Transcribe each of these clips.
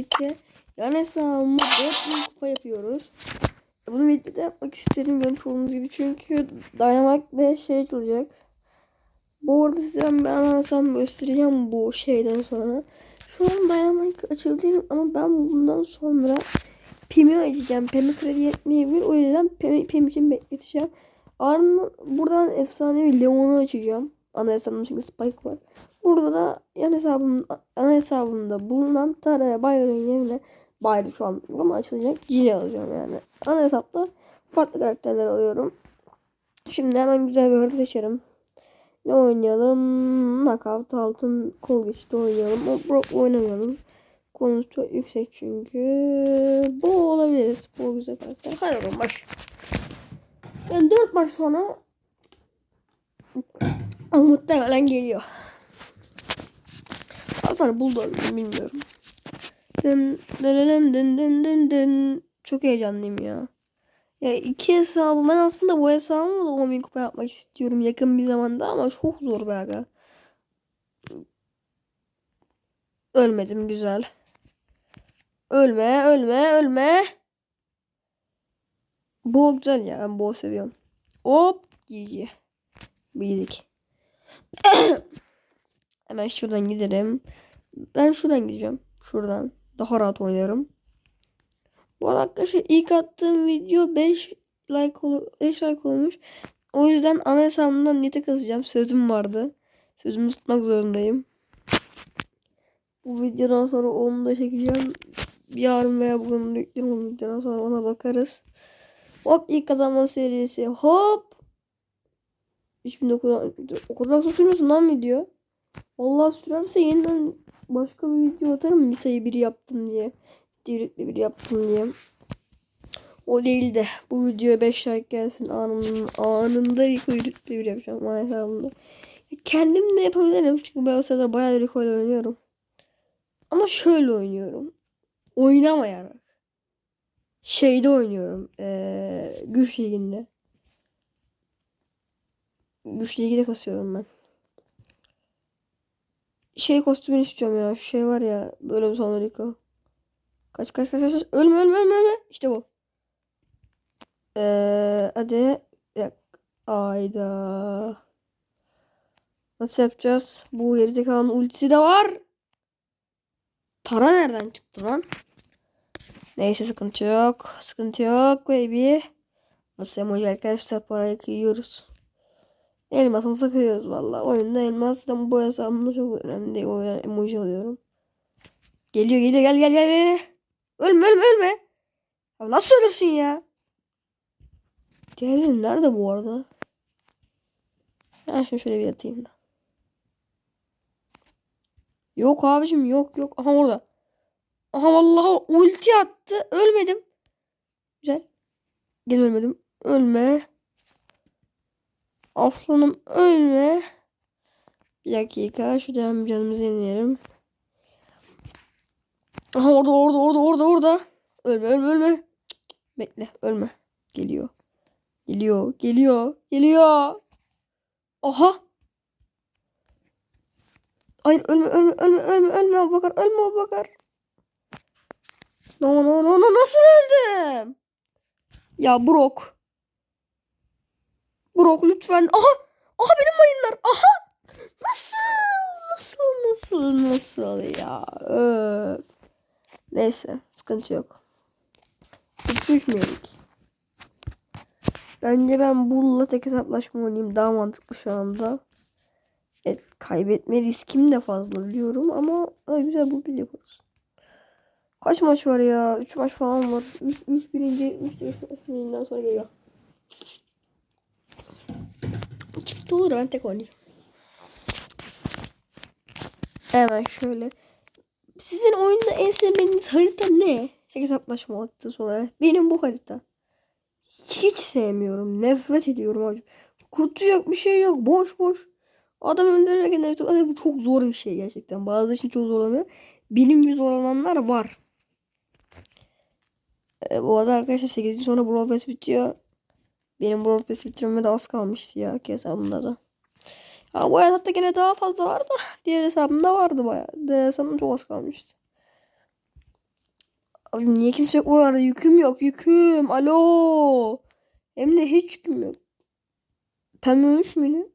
birlikte yan hesabımı 4000 kupa yapıyoruz. Bunu videoda yapmak istedim görmüş olduğunuz gibi çünkü Dynamite ve şey açılacak. Bu arada size ben hesabımı göstereceğim bu şeyden sonra. Şu an Dynamite açabilirim ama ben bundan sonra Pim'i açacağım. Pim'i kredi yetmeyebilir. O yüzden Pim, Pim için bekleteceğim. Ardından buradan efsanevi Leon'u açacağım. Ana hesabımda çünkü Spike var. Burada da yan hesabım, ana hesabımda bulunan Tara Bayron yerine Bayron şu an ama açılacak. Cini alacağım yani. Ana hesapta farklı karakterler alıyorum. Şimdi hemen güzel bir harita seçerim. Ne oynayalım? Knockout altın kol geçti oynayalım. O Brock oynamayalım. Konusu çok yüksek çünkü. Bu olabiliriz. Bu güzel karakter. Hadi bakalım baş. Yani 4 maç sonra muhtemelen geliyor. Aslında buldu bilmiyorum. Dın dın dın dın dın dın. Çok heyecanlıyım ya. Ya iki hesabı ben aslında bu hesabımı da 10 bin kupa yapmak istiyorum yakın bir zamanda ama çok zor be aga. Ölmedim güzel. Ölme ölme ölme. Bu güzel ya ben bu seviyorum. Hop GG. Bildik. Hemen şuradan giderim. Ben şuradan gideceğim. Şuradan. Daha rahat oynarım. Bu arada arkadaşlar ilk attığım video 5 like, ol 5 like olmuş. O yüzden ana hesabımdan nite kasacağım. Sözüm vardı. Sözümü tutmak zorundayım. Bu videodan sonra onu da çekeceğim. Yarın veya bugün yüklerim onu videodan sonra ona bakarız. Hop ilk kazanma serisi. Hop. 3900 o kadar kısa sürmesin lan video. Allah sürerse yeniden başka bir video atarım Nita'yı bir yaptım diye. Divritli bir yaptım diye. O değil de bu videoya 5 like gelsin anında, anında Rico Divritli bir yapacağım ama hesabımda. Kendim de yapabilirim çünkü ben o sırada bayağı Rico oynuyorum. Ama şöyle oynuyorum. Oynamayarak. Şeyde oynuyorum. Ee, güç liginde. Güç liginde kasıyorum ben şey kostümünü istiyorum ya. Şu şey var ya. Bölüm sonu Rico. Kaç kaç kaç kaç. Ölme ölme ölme ölme. İşte bu. Ee, hadi. Ayda. Nasıl yapacağız? Bu gerizekalı'nın ultisi de var. Tara nereden çıktı lan? Neyse sıkıntı yok. Sıkıntı yok baby. Nasıl emoji arkadaşlar parayı kıyıyoruz. Elmasımızı kırıyoruz valla. Oyunda elmas da bu hesabımda çok önemli. O yüzden emoji alıyorum. Geliyor geliyor gel gel gel. Ölme ölme ölme. Ya nasıl ölürsün ya? Diğerleri nerede bu arada? Ben şimdi şöyle bir yatayım da. Yok abicim yok yok. Aha orada. Aha vallahi ulti attı. Ölmedim. Güzel. Gel ölmedim. Ölme. Aslanım ölme. Bir dakika şuradan canımızı yenileyelim. Aha orada orada orada orada orada. Ölme ölme ölme. Bekle ölme. Geliyor. Geliyor geliyor geliyor. Aha. Hayır ölme ölme ölme ölme ölme Abubakar ölme Abubakar. No no no no nasıl öldüm? Ya Brock. Brock lütfen. Aha. Aha benim mayınlar. Aha. Nasıl? Nasıl? Nasıl? Nasıl ya? Öf. Neyse. Sıkıntı yok. Hiç düşmüyorum ki. Bence ben Bull'la tek hesaplaşma oynayayım. Daha mantıklı şu anda. Evet, kaybetme riskim de fazla biliyorum ama ay güzel bu bir yaparız. Kaç maç var ya? 3 maç falan var. 3 3 birinci 3 birinden sonra geliyor. Çift olur ben tek oynayacağım. Hemen şöyle. Sizin oyunda en sevmediğiniz harita ne? Tek hesaplaşma haritası olarak. Benim bu harita. Hiç sevmiyorum. Nefret ediyorum abi. Kutu yok bir şey yok. Boş boş. Adam nefret ediyorum. Bu çok zor bir şey gerçekten. Bazı için çok zorlanıyor. Benim gibi zorlananlar var. Ee, bu arada arkadaşlar 8 gün sonra Brawl bitiyor. Benim Brawl Pass bitirmeme de az kalmıştı ya hesabımda da. Ya bu hesapta gene daha fazla vardı. Diğer hesabımda vardı bayağı. Diğer hesabımda çok az kalmıştı. Abi niye kimse yok orada? Yüküm yok. Yüküm. Alo. Hem de hiç yüküm yok. Pembe ölmüş müydü?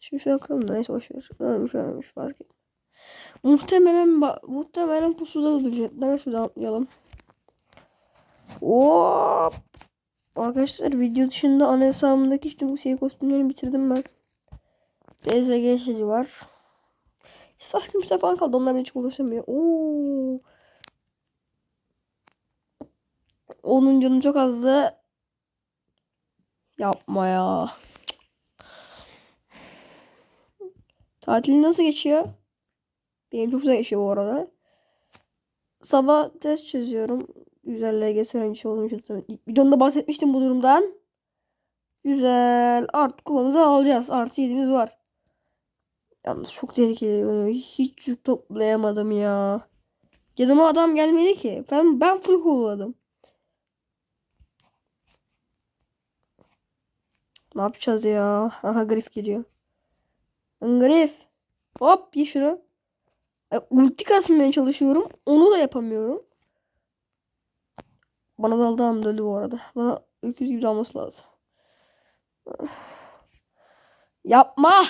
Şimdi şuna bakalım da neyse boşver. Ölmüş ölmüş fark et. Muhtemelen muhtemelen pusuda olacaklar. Şuradan atlayalım. Hop. Arkadaşlar video dışında ana hesabımdaki işte bu şey kostümlerini bitirdim ben. BZG şeyi var. Saf kimse falan kaldı. Onlar beni hiç uğraşamıyor. Oo. Onun canı çok azdı. Yapma ya. Tatil nasıl geçiyor? Benim çok güzel geçiyor bu arada. Sabah test çözüyorum. Güzel LGS öğrencisi için. İlk videomda bahsetmiştim bu durumdan. Güzel. Artık kupamızı alacağız. Artı 7'miz var. Yalnız çok tehlikeli. Hiç yük toplayamadım ya. Yanıma adam gelmedi ki. Ben, ben full kolladım. Ne yapacağız ya? Aha grif geliyor. Grif. Hop ye. Ay, ulti kasmaya çalışıyorum. Onu da yapamıyorum. Bana daldı anda öldü bu arada. Bana öküz gibi dalması lazım. Yapma.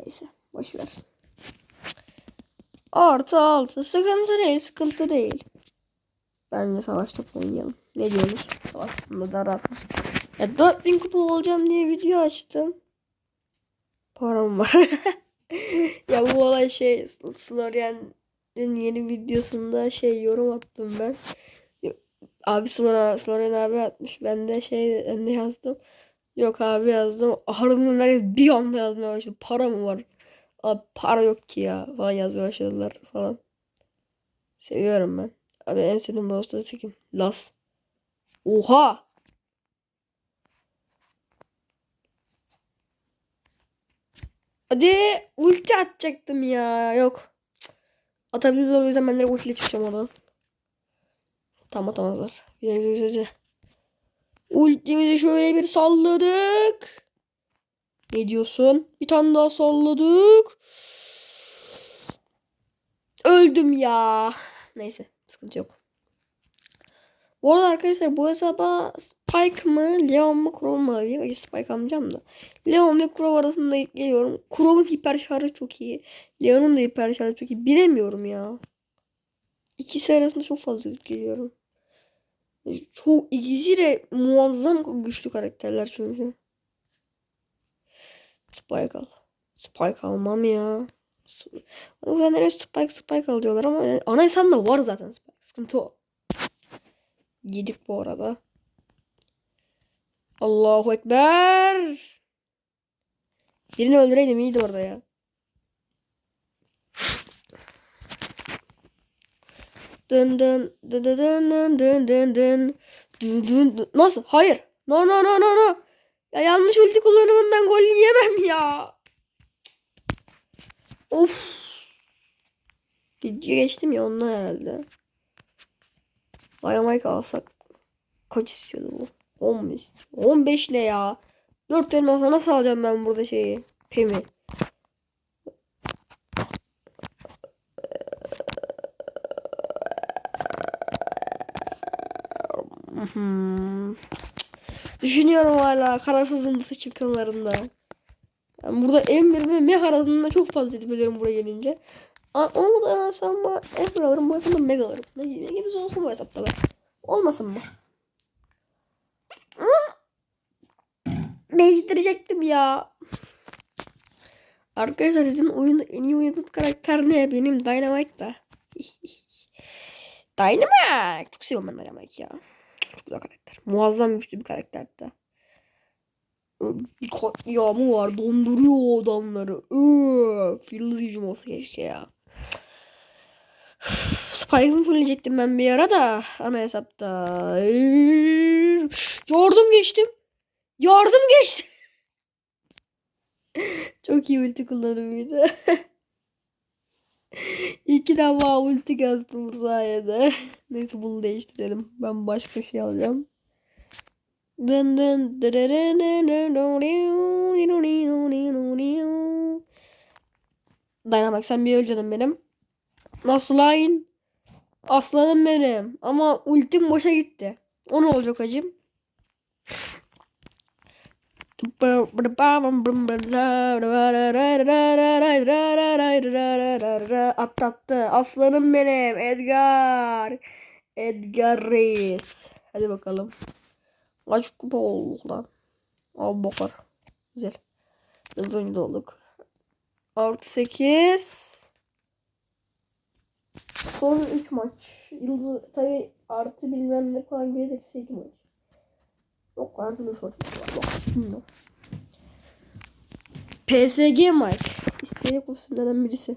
Neyse boş ver. Artı altı. Sıkıntı değil. Sıkıntı değil. Bence savaş topu oynayalım. Ne diyorsunuz? Savaş topunda daha rahatmış. Ya 4000 kupa olacağım diye video açtım. Param var. ya bu olay şey Florian'ın yeni videosunda şey yorum attım ben. Abi Florian, Florian abi atmış. Ben de şey ben de yazdım. Yok abi yazdım. Harbiden ben bir anda yazmaya başladım. Para mı var? Abi para yok ki ya falan yazmaya başladılar falan. Seviyorum ben. Abi en sevdiğim Brawl kim? Las. Oha! Hadi ulti atacaktım ya. Yok. Atabilirler o yüzden ben direkt ultiyle çıkacağım oradan. Tam atamazlar. Güzel. Ultimizi şöyle bir salladık. Ne diyorsun? Bir tane daha salladık. Öldüm ya. Neyse sıkıntı yok. Bu arada arkadaşlar bu hesaba Spike mı Leon mu Crow mu alayım? Önce Spike alacağım da. Leon ve Crow arasında geliyorum. Crow'un hiper şarjı çok iyi. Leon'un da hiper şarjı çok iyi. Bilemiyorum ya. İkisi arasında çok fazla geliyorum. Çok ikisi de muazzam güçlü karakterler çünkü. Spike al. Spike almam ya. Ben nereye Spike Spike al diyorlar ama ana hesabında var zaten Spike. Sıkıntı o. Yedik bu arada. Allahu Ekber. Birini öldüreydim iyiydi orada ya. Dın dın dın dın dın dın dın dın dın dın dın Nasıl? Hayır. No no no no no. Ya yanlış ulti kullanımından gol yiyemem ya. Of. Video geçtim ya ondan herhalde. Dynamite alsak kaç istiyordu bu? 15. 15 ne ya? 4 elmasa nasıl alacağım ben burada şeyi? Pemi. Hmm. Düşünüyorum hala kararsızım bu seçim konularında. Yani burada M1 ve Mega arasında çok fazla ediyorum buraya gelince. Onu alsam mı Ember alırım bu hesapta Mega alırım. Ne, gibi olsun bu hesapta be. Olmasın mı? Değiştirecektim ya. Arkadaşlar sizin oyunda en iyi oynadığınız karakter ne? Benim Dynamite'da. Dynamite. Çok seviyorum ben Dynamite ya. Çok güzel karakter. Muazzam güçlü bir karakter de. Katliamı var. Donduruyor adamları. Yıldız gücüm olsa keşke ya. Spike'ımı fullleyecektim ben bir ara da. Ana hesapta. Yardım geçtim. Yardım geçtim. Çok iyi ulti de. İki defa ulti kastım bu sayede. Neyse bunu değiştirelim. Ben başka şey alacağım. Dın dın Dynamax sen bir öl benim. Nasıl lan? Aslanım benim. Ama ultim boşa gitti. O ne olacak hacım? Atlattı. Aslanım benim. Edgar. Edgar Reis. Hadi bakalım. Kaç kupa olduk lan? Al bakar. Güzel. Hızlı oyuncu olduk. Artı 8. Son 3 maç. Yıldız tabi artı bilmem ne falan gelirse 2 maç. Yok artı 3 maç. Yok. bilmiyorum. PSG maç. İsteyerek olsunlardan birisi.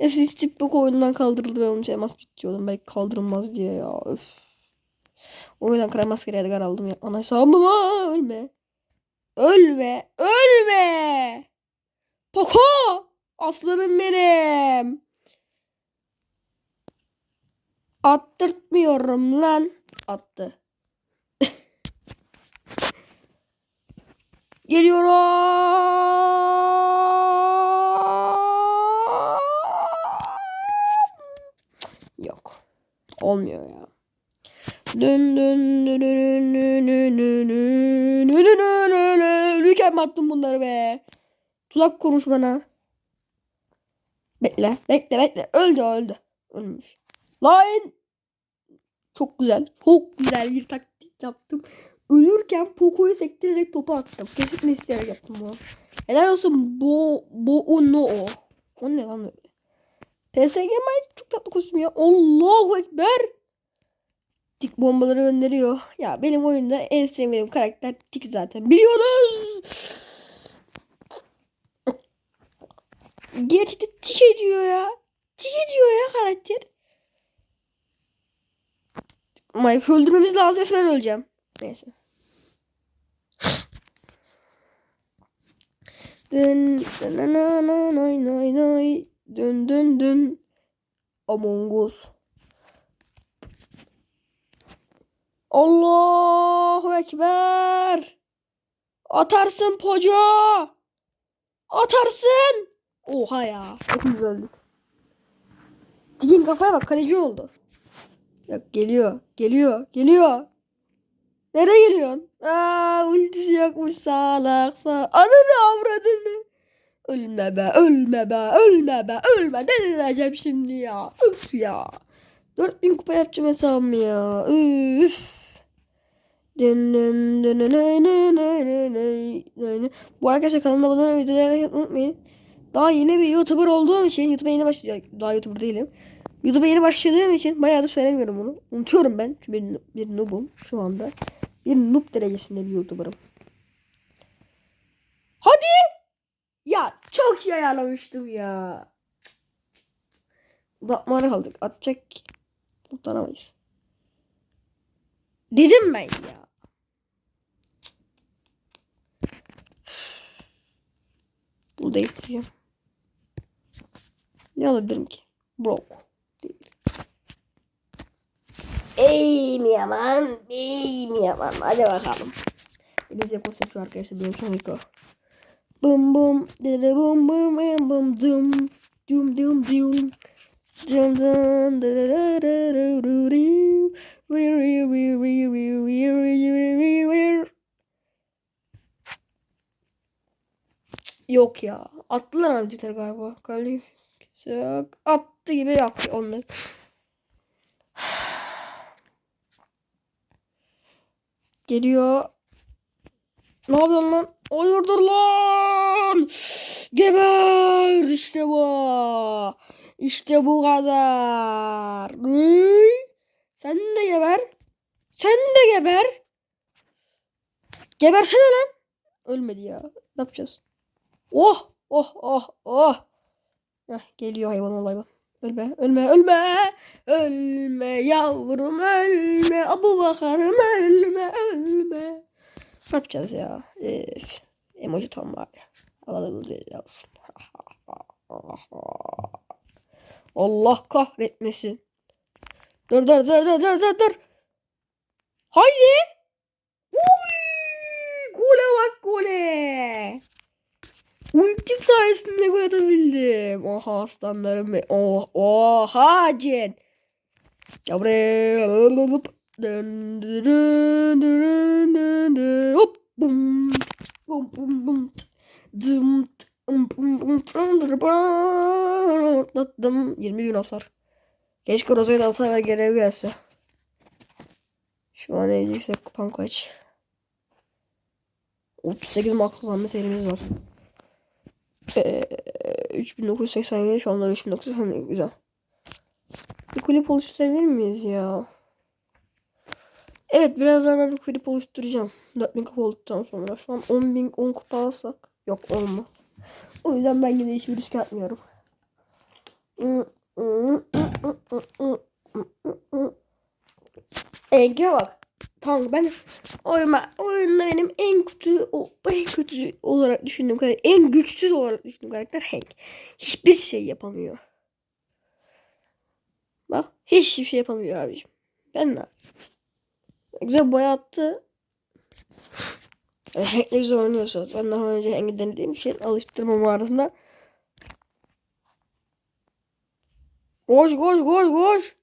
Ya siz tipik oyundan kaldırıldı ve onun elmas bitiyordum. Belki kaldırılmaz diye ya. Öf. O yüzden kara maskeli Edgar aldım ya. Ana sağımıma ölme. Ölme. Ölme. Poco. Aslanım benim. Attırtmıyorum lan. Attı. Geliyorum. Yok. Olmuyor ya. Dün dün dün dün dün dün dün dün dün dün attın bunları be? Tuzak kurmuş bana. Bekle, bekle, bekle. Öldü, öldü. Ölmüş. Lan! Çok güzel. Çok güzel bir taktik yaptım. Ölürken Poco'yu sektirerek topu attım. Kesinlikle isteyerek yaptım bunu. Helal olsun bu bu o no o. O ne lan öyle? PSG Mike çok tatlı kostüm ya. Allahu Ekber. Tik bombaları gönderiyor. Ya benim oyunda en sevmediğim karakter Tik zaten. Biliyoruz. Gerçekten tik ediyor ya. Tik ediyor ya karakter. Mike öldürmemiz lazım yoksa ben öleceğim. Neyse. Dün dün dün dün dün dün dün dün Among Us. Allahu Ekber. Atarsın poca. Atarsın. Oha ya. Hepimiz öldük. Digin kafaya bak kaleci oldu. Bak geliyor. Geliyor. Geliyor. Nereye geliyorsun? Aa, ultisi yokmuş salak salak. Ananı avradını. Ölme be ölme be ölme be ölme. Delireceğim şimdi ya. Üf ya. 4000 kupa yapacağım hesabımı ya. Üf. Bu arkadaşlar kanalıma abone olmayı videoya like unutmayın. Daha yeni bir YouTuber olduğum için YouTube'a yeni başladım. Daha YouTuber değilim. YouTube'a yeni başladığım için bayağı da söylemiyorum bunu. Unutuyorum ben. Çünkü bir, bir noobum şu anda. Bir noob derecesinde bir YouTuber'ım. Hadi! Ya çok iyi ayarlamıştım ya. Uzatmalara kaldık. Atacak. Utanamayız. Dedim ben ya. Bunu değiştireceğim. Ne alabilirim ki? Broke. Mi yaman? Mi yaman? Hadi bakalım. Elinize yapmasın şu arkadaşlar. Benim son ilk o. Bum bum. Dere bum bum bum bum dum. Dum dum dum. Dum dum. Yok ya. Attılar mı Twitter galiba. Kalif. Attı gibi yaptı onlar. Geliyor. Ne yapıyorsun lan? Hayırdır lan? Geber. İşte bu. İşte bu kadar. Sen de geber. Sen de geber. Gebersene lan. Ölmedi ya. Ne yapacağız? Oh oh oh oh. Heh, geliyor hayvan bak. Ölme ölme ölme. Ölme yavrum ölme. Abu bakarım ölme ölme. Ne yapacağız ya? Üf. Emoji tam var ya. Havalı bir olsun. Allah kahretmesin. Dur dur dur dur dur dur dur. Haydi. Uy! Gole bak gole. Ultim sayesinde gol atabildim. Oha aslanlarım. Oh, oha Cen. Gel buraya. Dön, dön, dön, dön, dön. Hop. Bum. Bum bum bum. Dım. Bum bum bum. Atlattım. 20 bin hasar. Keşke Roza'ya hasar ve görev gelse. Şu an en yüksek kupam kaç? 38 max kazanma serimiz var. Ee, 3987 şu anda 3987 güzel. Bir klip oluşturabilir miyiz ya? Evet birazdan ben bir klip oluşturacağım. 4000 kupa olduktan sonra. Şu an 10.000 10 kupa alsak. Yok olmaz. O yüzden ben yine hiçbir risk atmıyorum. Enge bak. Tamam ben oyma, oyunda benim en kötü o en kötü olarak düşündüğüm karakter en güçsüz olarak düşündüğüm karakter Hank. Hiçbir şey yapamıyor. Bak hiçbir şey yapamıyor abiciğim. Ben de güzel boya attı. Hank'le güzel oynuyorsunuz. Ben daha önce Hank'i denediğim için alıştırma mağarasında. Koş koş koş koş.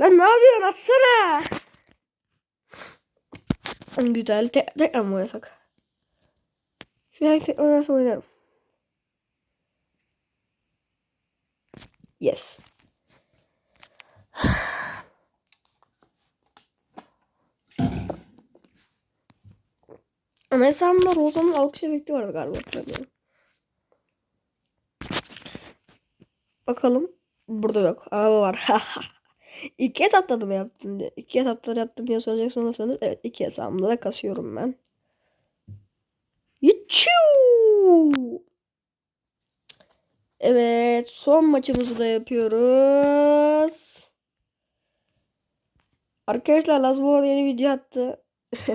Lan ne yapıyorsun atsana. Güzel. Tek, tekrar mı oynasak? Şu an tekrar oynarsa oynarım. Yes. Ama hesabımda Rozan'ın alkış efekti vardı galiba hatırlamıyorum. Bakalım. Burada yok. Ama var. İki hesapta da mı yaptım diye. İki hesapta da yaptım diye soracaksınız olursanız. Evet iki hesabımda da kasıyorum ben. Yuçuu. Evet son maçımızı da yapıyoruz. Arkadaşlar Laz bu arada yeni video attı.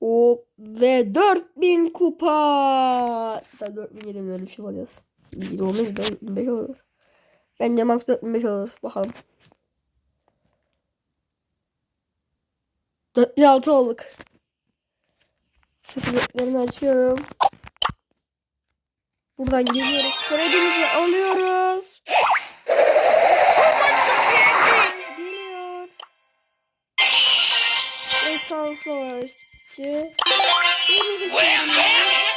o ve 4000 kupa. Hatta 4000 yedim öyle bir şey olacağız. Bir olmaz 4005 olur. Bence max 4005 olur. Bakalım. 4006 olduk. Sesini açıyorum. Buradan geliyoruz. Kredimizi alıyoruz. Geliyor.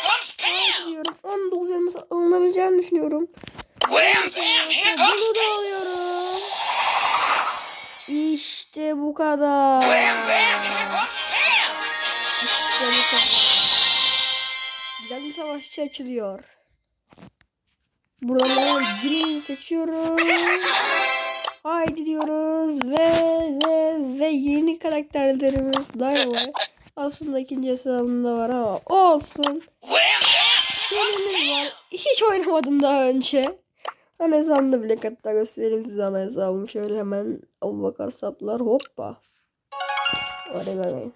Comes Pam! diyorum. 19 elmas alınabileceğini düşünüyorum. Wham bam, here comes Bunu da alıyorum. İşte bu kadar. Wham bam, here comes Pam! İşte bu kadar. Güzel bir savaşçı açılıyor. Buradan günü seçiyoruz. Haydi diyoruz ve ve ve yeni karakterlerimiz Dynamite. Aslında ikinci hesabımda var ama olsun. Yenimiz var. Hiç oynamadım daha önce. Ben hesabımda bile hatta göstereyim size ana hesabımı. Şöyle hemen Abu Bakar saplar hoppa. Oraya bakayım.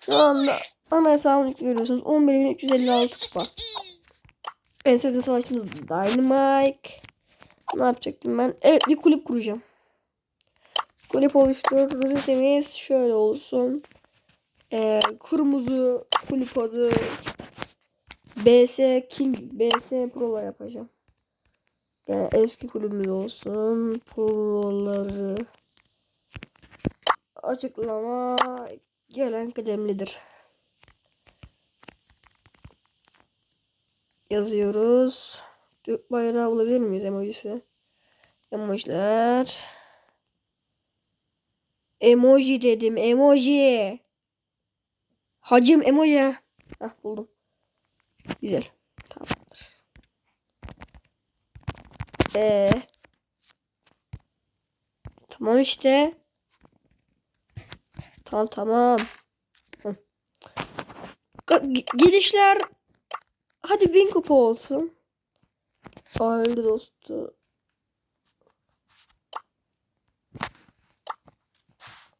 Şu anda ana hesabını görüyorsunuz. 11.356 kupa. En sevdiğim savaşçımız Dynamite. Ne yapacaktım ben? Evet bir kulüp kuracağım. Kulüp oluştur. Rüzü seviyesi şöyle olsun. Ee, kırmızı kulüp adı BS King BS Pro'la yapacağım. Yani eski kulübümüz olsun. Pro'ları açıklama gelen kıdemlidir. Yazıyoruz. Türk bayrağı bulabilir miyiz emojisi? Emojiler. Emoji dedim. Emoji. Hacım emoji. Hah buldum. Güzel. Tamamdır. Ee, tamam işte. Tamam tamam. Hı. Hadi bin kupa olsun. Aile dostu.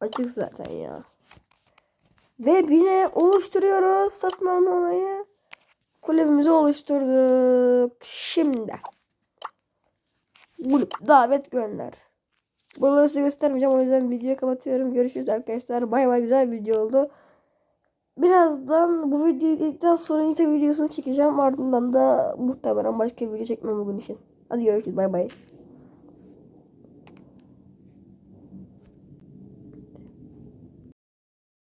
Açık zaten ya. Ve bine oluşturuyoruz satın alma olayı. Kulübümüzü oluşturduk. Şimdi. Kulüp davet gönder. Buraları size göstermeyeceğim. O yüzden videoyu kapatıyorum. Görüşürüz arkadaşlar. Bay bay güzel bir video oldu. Birazdan bu videoyu izledikten sonra Nita videosunu çekeceğim. Ardından da muhtemelen başka bir video çekmem bugün için. Hadi görüşürüz. Bay bay.